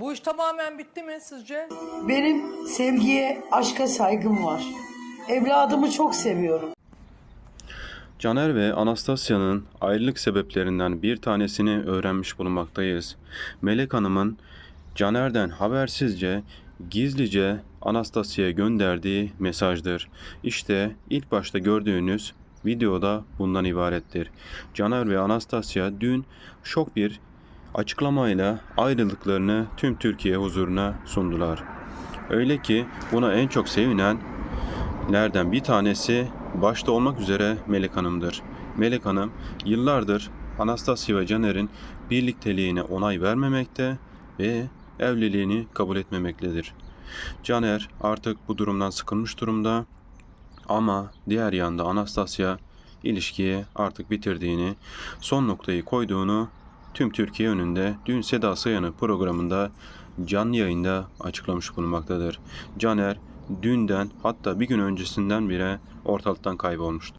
Bu iş tamamen bitti mi sizce? Benim sevgiye, aşka saygım var. Evladımı çok seviyorum. Caner ve Anastasya'nın ayrılık sebeplerinden bir tanesini öğrenmiş bulunmaktayız. Melek Hanım'ın Caner'den habersizce, gizlice Anastasya'ya gönderdiği mesajdır. İşte ilk başta gördüğünüz videoda bundan ibarettir. Caner ve Anastasya dün şok bir açıklamayla ayrılıklarını tüm Türkiye huzuruna sundular. Öyle ki buna en çok sevinen lerden bir tanesi başta olmak üzere Melek Hanım'dır. Melek Hanım yıllardır Anastasya ve Caner'in birlikteliğine onay vermemekte ve evliliğini kabul etmemektedir. Caner artık bu durumdan sıkılmış durumda ama diğer yanda Anastasya ilişkiyi artık bitirdiğini, son noktayı koyduğunu tüm Türkiye önünde dün Seda Sayan'ın programında canlı yayında açıklamış bulunmaktadır. Caner dünden hatta bir gün öncesinden bile ortalıktan kaybolmuştu.